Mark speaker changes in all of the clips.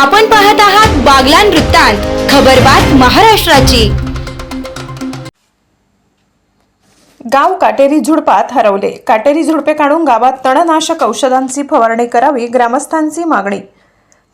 Speaker 1: आपण पाहत आहात बागलान वृत्तांत खबरबात महाराष्ट्राची.
Speaker 2: गाव काटेरी झुडपात हरवले. काटेरी झुडपे काढून गावात तणनाशक औषधांची फवारणी करावी ग्रामस्थांची मागणी.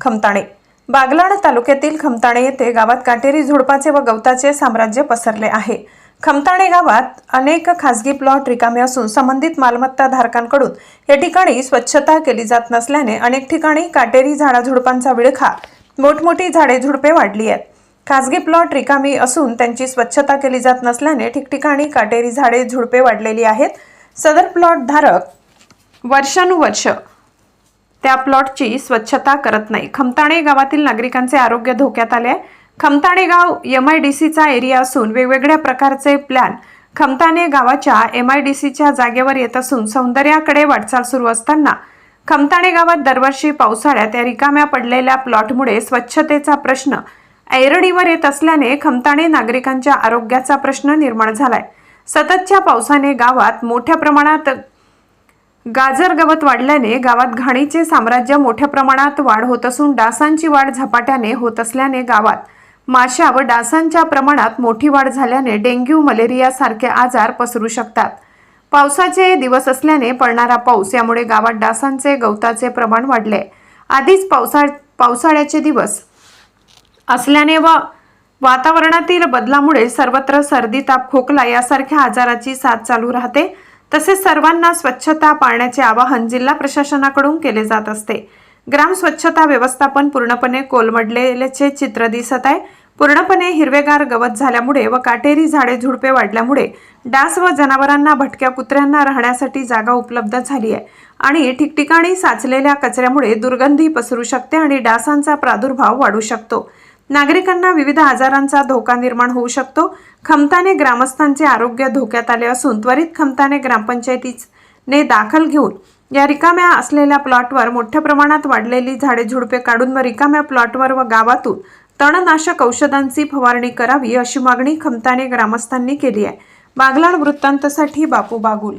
Speaker 2: खमताणे. बागलाण तालुक्यातील खमताणे येथे गावात काटेरी झुडपाचे व गवताचे साम्राज्य पसरले आहे. खमताणे गावात अनेक खासगी प्लॉट रिकामे असून संबंधित मालमत्ता धारकांकडून या ठिकाणी स्वच्छता केली जात नसल्याने अनेक ठिकाणी काटेरी झाडाझुडपांचा विळखा मोठमोठी झाडे झुडपे वाढली आहेत. खासगी प्लॉट रिकामी असून त्यांची स्वच्छता केली जात नसल्याने ठिकठिकाणी काटेरी झाडे झुडपे वाढलेली आहेत. सदर प्लॉट धारक वर्षानुवर्ष त्या प्लॉटची स्वच्छता करत नाही. खमताणे गावातील नागरिकांचे आरोग्य धोक्यात आले आहे. खमताणे गाव एम आय डी सीचा एरिया असून वेगवेगळ्या प्रकारचे प्लॅन खमताणे गावाच्या एम आय डी सीच्या जागेवर येत असून सौंदर्याकडे वाटचाल सुरू असताना खमताणे गावात दरवर्षी पावसाळ्यात या रिकाम्या पडलेल्या प्लॉटमुळे स्वच्छतेचा प्रश्न ऐरणीवर येत असल्याने खमताणे नागरिकांच्या आरोग्याचा प्रश्न निर्माण झालाय. सततच्या पावसाने गावात मोठ्या प्रमाणात गाजर गवत वाढल्याने गावात घाणीचे साम्राज्य मोठ्या प्रमाणात वाढ होत असून डासांची वाढ झपाट्याने होत असल्याने गावात माशा व डासांच्या प्रमाणात मोठी वाढ झाल्याने डेंग्यू मलेरिया सारखे आजार पसरू शकतात. पावसाचे दिवस असल्याने पडणारा पाऊस यामुळे गावात डासांचे गवताचे प्रमाण वाढले. आधीच पावसा पावसाळ्याचे दिवस असल्याने व वातावरणातील बदलामुळे सर्वत्र सर्दी ताप खोकला यासारख्या आजाराची साथ चालू राहते. तसेच सर्वांना स्वच्छता पाळण्याचे आवाहन जिल्हा प्रशासनाकडून केले जात असते. ग्राम स्वच्छता व्यवस्थापन पूर्णपणे कोलमडलेल्याचे चित्र दिसत आहे. पूर्णपणे हिरवेगार गवत झाल्यामुळे व काटेरी झाडे झुडपे वाढल्यामुळे डास व जनावरांना भटक्या कुत्र्यांना राहण्यासाठी जागा उपलब्ध झाली आहे. आणि ठिकठिकाणी साचलेल्या कचऱ्यामुळे दुर्गंधी पसरू शकते आणि डासांचा प्रादुर्भाव वाढू शकतो. नागरिकांना विविध आजारांचा धोका निर्माण होऊ शकतो. खमताने ग्रामस्थांचे आरोग्य धोक्यात आले असून त्वरित खमताने ग्रामपंचायतीने दाखल घेऊन या रिकाम्या असलेल्या प्लॉटवर मोठ्या प्रमाणात वाढलेली झाडे झुडपे काढून व रिकाम्या प्लॉटवर व गावातून तणनाशक औषधांची फवारणी करावी अशी मागणी खमताने ग्रामस्थांनी केली आहे. बागलाण वृत्तांतसाठी बापू बागुल.